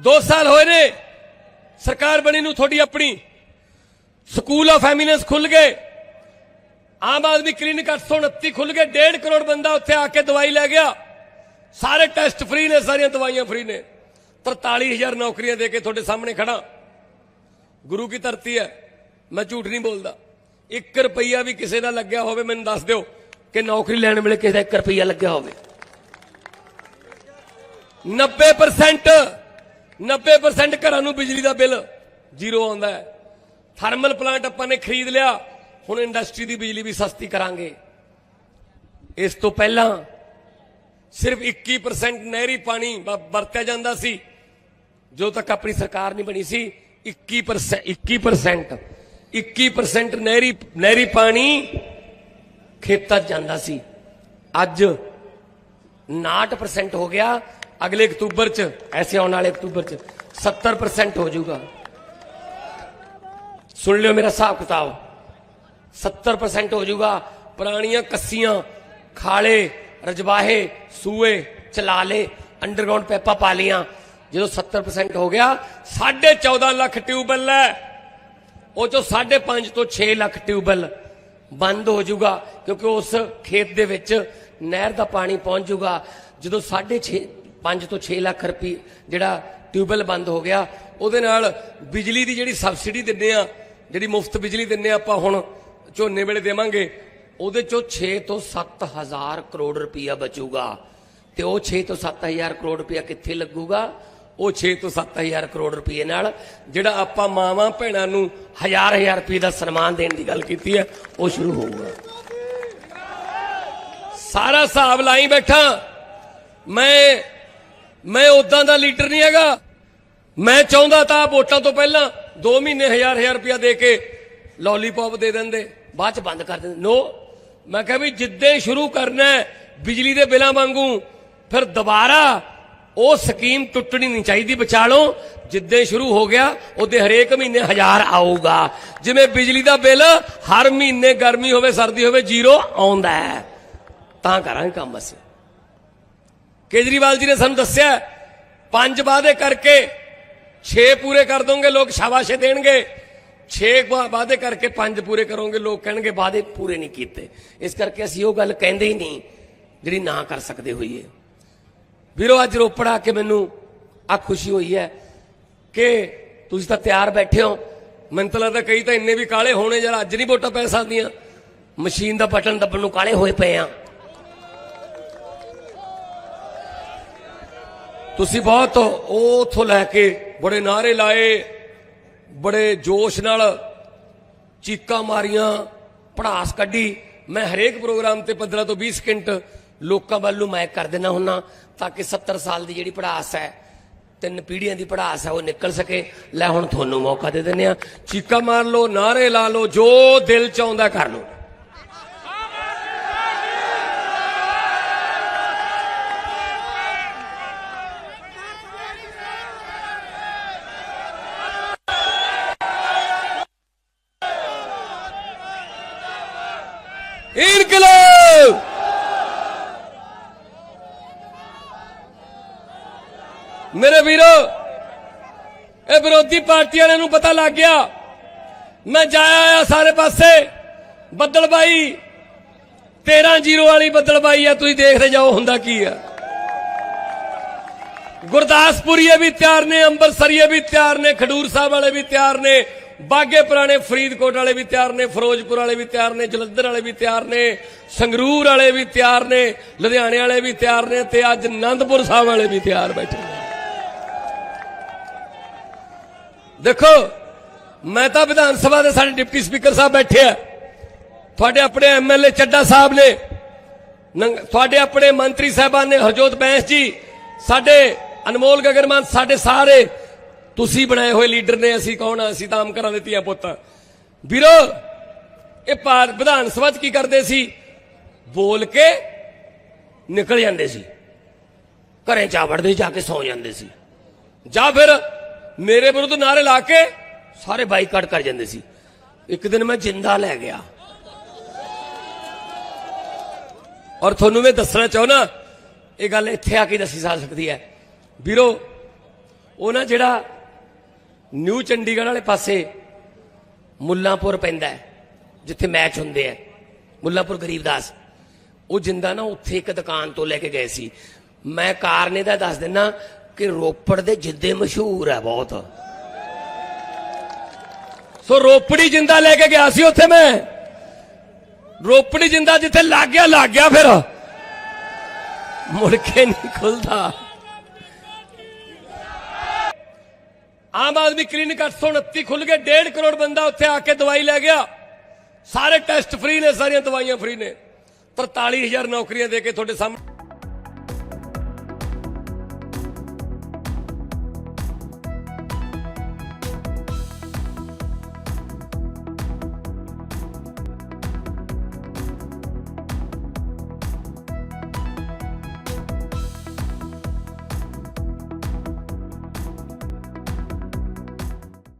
2 ਸਾਲ ਹੋਏ ਨੇ। ਸਰਕਾਰ ਬਣੀ ਨੂੰ ਤੁਹਾਡੀ ਆਪਣੀ। ਸਕੂਲ ਆਫ ਐਮੀਨੈਂਸ ਖੁੱਲ ਗਏ। ਆਮ ਆਦਮੀ ਕਲੀਨਿਕ 829 ਖੁੱਲ ਗਏ। 1.5 ਕਰੋੜ ਬੰਦਾ ਉੱਥੇ ਆ ਕੇ ਦਵਾਈ ਲੈ ਗਿਆ। ਸਾਰੇ ਟੈਸਟ ਫ੍ਰੀ ਨੇ, ਸਾਰੀਆਂ ਦਵਾਈਆਂ ਫ੍ਰੀ ਨੇ। 43000 ਨੌਕਰੀਆਂ ਦੇ ਕੇ ਤੁਹਾਡੇ ਸਾਹਮਣੇ ਖੜਾ ਗੁਰੂ ਕੀ ਧਰਤੀ ਹੈ। ਮੈਂ ਝੂਠ ਨਹੀਂ ਬੋਲਦਾ। 1 ਰੁਪਈਆ ਵੀ ਕਿਸੇ ਦਾ ਲੱਗਿਆ ਹੋਵੇ, ਮੈਨੂੰ ਦੱਸ ਦਿਓ ਕਿ ਨੌਕਰੀ ਲੈਣ ਵੇਲੇ ਕਿਸੇ ਦਾ 1 ਰੁਪਈਆ ਲੱਗਿਆ ਹੋਵੇ। 90% 90% ਘਰਾਂ ਨੂੰ ਬਿਜਲੀ ਦਾ ਬਿੱਲ ਜ਼ੀਰੋ ਆਉਂਦਾ ਹੈ। ਥਰਮਲ ਪਲਾਂਟ ਆਪਾਂ ਨੇ ਖਰੀਦ ਲਿਆ, ਹੁਣ ਇੰਡਸਟਰੀ ਦੀ ਬਿਜਲੀ ਵੀ ਸਸਤੀ ਕਰਾਂਗੇ। ਇਸ ਤੋਂ ਪਹਿਲਾਂ ਸਿਰਫ 21% ਨਹਿਰੀ ਪਾਣੀ ਵਰਤਿਆ ਜਾਂਦਾ ਸੀ। ਜੋ ਤੱਕ ਆਪਣੀ ਸਰਕਾਰ ਨਹੀਂ ਬਣੀ ਸੀ 21% 21% 21% ਨਹਿਰੀ ਨਹਿਰੀ ਪਾਣੀ ਖੇਤਾਂ 'ਚ ਜਾਂਦਾ ਸੀ। ਅੱਜ 59% ਹੋ ਗਿਆ। ਅਗਲੇ ਅਕਤੂਬਰ 'ਚ, ਐਸੇ ਆਉਣ ਵਾਲੇ ਅਕਤੂਬਰ 'ਚ 70% ਹੋ ਜਾਊਗਾ। ਸੁਣ ਲਿਓ ਮੇਰਾ ਹਿਸਾਬ ਕਿਤਾਬ। 70% ਹੋ ਜਾਊਗਾ। ਪੁਰਾਣੀਆਂ ਕੱਸੀਆਂ, ਖਾਲੇ, ਰਜਵਾਹੇ, ਸੂਏ, ਚਲਾਲੇ ਅੰਡਰਗਰਾਉਂਡ ਪੈਪਾ ਪਾ ਲੀਆਂ ਜਦੋਂ 70% ਹੋ ਗਿਆ 14.5 ਲੱਖ ਟਿਊਬਵੈਲ ਹੈ। ਉਹ ਚੋਂ 5.5 ਤੋਂ 6 ਲੱਖ ਟਿਊਬਵੈਲ ਬੰਦ ਹੋ ਜਾਊਗਾ, ਕਿਉਂਕਿ ਉਸ ਖੇਤ ਦੇ ਵਿੱਚ ਨਹਿਰ ਦਾ ਪਾਣੀ ਪਹੁੰਚ ਜਾਊਗਾ। ਜਦੋਂ 6.5 5 ਤੋਂ 6 ਲੱਖ ਰੁਪਏ ਜਿਹੜਾ ਟਿਊਬਵੈਲ ਬੰਦ ਹੋ ਗਿਆ, ਉਹਦੇ ਨਾਲ ਬਿਜਲੀ ਦੀ ਜਿਹੜੀ ਸਬਸਿਡੀ ਦਿੰਦੇ ਆ, ਜਿਹੜੀ ਮੁਫਤ ਬਿਜਲੀ ਦਿੰਦੇ ਆ ਆਪਾਂ ਹੁਣ ਝੋਨੇ ਵੇਲੇ ਦੇਵਾਂਗੇ, ਉਹਦੇ ਚੋਂ 6 ਤੋਂ 7000 ਕਰੋੜ ਰੁਪਈਆ ਬਚੂਗਾ। ਤੇ ਉਹ 6 ਤੋਂ 7000 ਕਰੋੜ ਰੁਪਈਆ ਕਿੱਥੇ ਲੱਗੂਗਾ? ਉਹ 6 ਤੋਂ 7000 ਕਰੋੜ ਰੁਪਏ ਨਾਲ ਜਿਹੜਾ ਆਪਾਂ ਮਾਵਾਂ ਭੈਣਾਂ ਨੂੰ ਹਜ਼ਾਰ ਹਜ਼ਾਰ ਰੁਪਏ ਦਾ ਸਨਮਾਨ ਦੇਣ ਦੀ ਗੱਲ ਕੀਤੀ ਹੈ, ਉਹ ਸ਼ੁਰੂ ਹੋਊਗਾ। ਸਾਰਾ ਹਿਸਾਬ ਲਾਈ ਬੈਠਾ। ਮੈਂ ਮੈਂ ਉਦਾਂ ਦਾ ਲੀਡਰ ਨਹੀਂ ਹੈਗਾ। ਮੈਂ ਚਾਹੁੰਦਾ ਤਾਂ ਵੋਟਾਂ ਤੋਂ ਪਹਿਲਾਂ 2 ਮਹੀਨੇ ਹਜ਼ਾਰ ਹਜ਼ਾਰ ਰੁਪਇਆ ਦੇ ਕੇ ਲੋਲੀਪੌਪ ਦੇ ਦਿੰਦੇ। ਬਾਅਦ ਚ ਬੰਦ ਕਰ ਦਿੰਦੇ। ਨੋ, ਮੈਂ ਕਿਹਾ ਵੀ ਜਿੱਦੇ ਸ਼ੁਰੂ ਕਰਨਾ ਬਿਜਲੀ ਦੇ ਬਿੱਲਾਂ ਵਾਂਗੂ, ਫਿਰ ਦੁਬਾਰਾ ਉਹ ਸਕੀਮ ਟੁੱਟਣੀ ਨਹੀਂ ਚਾਹੀਦੀ ਬਚਾ ਲਓ ਜਿੱਦੇ ਸ਼ੁਰੂ ਹੋ ਗਿਆ, ਉਹਦੇ ਹਰੇਕ ਮਹੀਨੇ ਹਜ਼ਾਰ ਆਊਗਾ। ਜਿਵੇਂ ਬਿਜਲੀ ਦਾ ਬਿੱਲ ਹਰ ਮਹੀਨੇ ਗਰਮੀ ਹੋਵੇ, ਸਰਦੀ ਹੋਵੇ, ਜ਼ੀਰੋ ਆਉਂਦਾ ਹੈ। ਤਾਂ ਕਰਾਂਗੇ ਕੰਮ ਅਸੀਂ। ਕੇਜਰੀਵਾਲ ਜੀ ਨੇ ਸਾਨੂੰ ਦੱਸਿਆ, ਪੰਜ ਵਾਅਦੇ ਕਰਕੇ 6 ਪੂਰੇ ਕਰ ਦੋਗੇ, ਲੋਕ ਸ਼ਾਬਾਸ਼ੇ ਦੇਣਗੇ। 6 ਵਾਅਦੇ ਕਰਕੇ ਪੰਜ ਪੂਰੇ ਕਰੋਗੇ, ਲੋਕ ਕਹਿਣਗੇ ਵਾਅਦੇ ਪੂਰੇ ਨਹੀਂ ਕੀਤੇ। ਇਸ ਕਰਕੇ ਅਸੀਂ ਉਹ ਗੱਲ ਕਹਿੰਦੇ ਹੀ ਨਹੀਂ, ਜਿਹੜੀ ਨਾ ਕਰ ਸਕਦੇ ਹੋਈਏ ਵੀਰੋ, ਅੱਜ ਰੋਪੜ ਆ ਕੇ ਮੈਨੂੰ ਆ ਖੁਸ਼ੀ ਹੋਈ ਹੈ ਕਿ ਤੁਸੀਂ ਤਾਂ ਤਿਆਰ ਬੈਠੇ ਹੋ। ਮੈਨੂੰ ਤਾਂ ਲੱਗਦਾ ਕਈ ਤਾਂ ਇੰਨੇ ਵੀ ਕਾਲੇ ਹੋਣੇ, ਯਾਰ ਅੱਜ ਨਹੀਂ ਵੋਟਾਂ ਪੈ ਸਕਦੀਆਂ। ਮਸ਼ੀਨ ਦਾ ਬਟਨ ਦੱਬਣ ਨੂੰ ਕਾਲੇ ਹੋਏ ਪਏ ਆ। ਤੁਸੀਂ ਬਹੁਤ ਉਹ ਉਥੋਂ ਲੈ ਕੇ ਬੜੇ ਨਾਰੇ ਲਾਏ, ਬੜੇ ਜੋਸ਼ ਨਾਲ ਚੀਕਾਂ ਮਾਰੀਆਂ, ਪੜਾਸ ਕੱਢੀ। ਮੈਂ ਹਰੇਕ ਪ੍ਰੋਗਰਾਮ ਤੇ 15 ਤੋਂ 20 ਸਕਿੰਟ ਲੋਕਾਂ ਵੱਲ ਨੂੰ ਮੈਂ ਕਰ ਦੇਣਾ ਹੁੰਨਾ ਤਾਂ ਕਿ 70 ਸਾਲ ਦੀ ਜਿਹੜੀ ਪੜਾਸ ਹੈ, ਤਿੰਨ ਪੀੜ੍ਹੀਆਂ ਦੀ ਪੜਾਸ ਹੈ, ਉਹ ਨਿਕਲ ਸਕੇ। ਲੈ ਹੁਣ ਤੁਹਾਨੂੰ ਮੌਕਾ ਦੇ ਦਿੰਦੇ ਆ ਚੀਕਾਂ ਮਾਰ ਲਓ ਨਾਰੇ ਲਾ ਲਓ, ਜੋ ਦਿਲ ਚ ਆਉਂਦਾ ਕਰ ਲਓ। ਇਨਕਲਾਬ! ਮੇਰੇ ਵੀਰੋ, ਇਹ ਵਿਰੋਧੀ ਪਾਰਟੀਆਂ ਨੂੰ ਪਤਾ ਲੱਗ ਗਿਆ। ਮੈਂ ਜਾਇਆ ਆਇਆ ਸਾਰੇ ਪਾਸੇ। ਬੱਦਲਬਾਈ 13 ਜ਼ੀਰੋ ਵਾਲੀ ਬੱਦਲਬਾਈ ਆ, ਤੁਸੀਂ ਦੇਖਦੇ ਜਾਓ ਹੁੰਦਾ ਕੀ ਆ। ਗੁਰਦਾਸਪੁਰੀਏ ਵੀ ਤਿਆਰ ਨੇ ਅੰਮ੍ਰਿਤਸਰੀਏ ਵੀ ਤਿਆਰ ਨੇ, ਖਡੂਰ ਸਾਹਿਬ ਵਾਲੇ ਵੀ ਤਿਆਰ ਨੇ। ਬਾਗੇ ਪੁਰਾਣੇ ਫਰੀਦਕੋਟ ਵਾਲੇ ਵੀ ਤਿਆਰ ਨੇ, ਫਿਰੋਜ਼ਪੁਰ ਵਾਲੇ ਵੀ ਤਿਆਰ ਨੇ, ਜਲੰਧਰ ਵਾਲੇ ਵੀ ਤਿਆਰ ਨੇ, ਸੰਗਰੂਰ ਵਾਲੇ ਵੀ ਤਿਆਰ ਨੇ, ਲੁਧਿਆਣੇ ਵਾਲੇ ਵੀ ਤਿਆਰ ਨੇ ਤੇ ਅੱਜ ਆਨੰਦਪੁਰ ਸਾਹਿਬ ਵਾਲੇ ਵੀ ਤਿਆਰ ਬੈਠੇ ਦੇਖੋ, ਮੈਂ ਤਾਂ ਵਿਧਾਨ ਸਭਾ ਦੇ ਸਾਡੇ ਡਿਪਟੀ ਸਪੀਕਰ ਸਾਹਿਬ ਬੈਠੇ ਆ। ਤੁਹਾਡੇ ਆਪਣੇ ਐਮਐਲਏ ਚੱਡਾ ਸਾਹਿਬ ਨੇ ਤੁਹਾਡੇ ਆਪਣੇ ਮੰਤਰੀ ਸਾਹਿਬਾਨ ਨੇ ਹਰਜੋਤ ਬੈਂਸ ਜੀ, ਸਾਡੇ ਅਨਮੋਲ ਗਗਨਮਾਨ, ਸਾਡੇ ਸਾਰੇ ਤੁਸੀਂ ਬਣਾਏ ਹੋਏ ਲੀਡਰ ਨੇ, ਅਸੀਂ ਕੌਣ ਆ? ਅਸੀਂ ਤਾਂ ਆਮ ਘਰਾਂ ਦੇ ਧੀਆਂ ਪੁੱਤ ਵੀਰੋ, ਇਹ ਭਾਰ- ਵਿਧਾਨ ਸਭਾ 'ਚ ਕੀ ਕਰਦੇ ਸੀ? ਬੋਲ ਕੇ ਨਿਕਲ ਜਾਂਦੇ ਸੀ। ਘਰੇ ਜਾ ਵੜਦੇ ਜਾ ਕੇ ਸੌ ਜਾਂਦੇ ਸੀ। ਜਾਂ ਫਿਰ ਮੇਰੇ ਵਿਰੁੱਧ ਨਾਰੇ ਲਾ ਕੇ ਸਾਰੇ ਬਾਈਕਾਟ ਕਰ ਜਾਂਦੇ ਸੀ। ਇੱਕ ਦਿਨ ਮੈਂ ਜਿੰਦਾ ਲੈ ਗਿਆ। ਔਰ ਤੁਹਾਨੂੰ ਮੈਂ ਦੱਸਣਾ ਚਾਹੁੰਦਾ ਇਹ ਗੱਲ ਇੱਥੇ ਆ ਕੇ ਦੱਸੀ ਜਾ ਸਕਦੀ ਹੈ। ਵੀਰੋ, ਉਹ ਨਾ ਜਿਹੜਾ ਨਿਊ ਚੰਡੀਗੜ੍ਹ ਵਾਲੇ ਪਾਸੇ ਮੁੱਲਾਂਪੁਰ ਪੈਂਦਾ ਜਿੱਥੇ ਮੈਚ ਹੁੰਦੇ ਆ ਮੁੱਲਾਂਪੁਰ ਗਰੀਬਦਾਸ। ਉਹ ਜਿੰਦਾ ਨਾ ਉੱਥੇ ਇੱਕ ਦੁਕਾਨ ਤੋਂ ਲੈ ਕੇ ਗਏ ਸੀ। ਮੈਂ ਕਾਰਨ ਇਹਦਾ ਦੱਸ ਦਿੰਨਾ ਕਿ ਰੋਪੜ ਦੇ ਜਿੱਦੇ ਮਸ਼ਹੂਰ ਹੈ ਬਹੁਤ। ਸੋ ਰੋਪੜੀ ਜਿੰਦਾ ਲੈ ਕੇ ਗਿਆ ਸੀ ਉੱਥੇ ਮੈਂ। ਰੋਪੜੀ ਜਿੰਦਾ ਜਿੱਥੇ ਲੱਗ ਗਿਆ ਲੱਗ ਗਿਆ ਫਿਰ। ਮੁੜ ਕੇ ਨਹੀਂ ਖੁੱਲਦਾ। ਆਮ ਆਦਮੀ ਕਲੀਨਿਕ 829 ਖੁੱਲ ਗਏ 1.5 ਕਰੋੜ ਬੰਦਾ ਉੱਥੇ ਆ ਕੇ ਦਵਾਈ ਲੈ ਗਿਆ। ਸਾਰੇ ਟੈਸਟ ਫ੍ਰੀ ਨੇ, ਸਾਰੀਆਂ ਦਵਾਈਆਂ ਫ੍ਰੀ ਨੇ। 43000 ਨੌਕਰੀਆਂ ਦੇ ਕੇ ਤੁਹਾਡੇ ਸਾਹਮਣੇ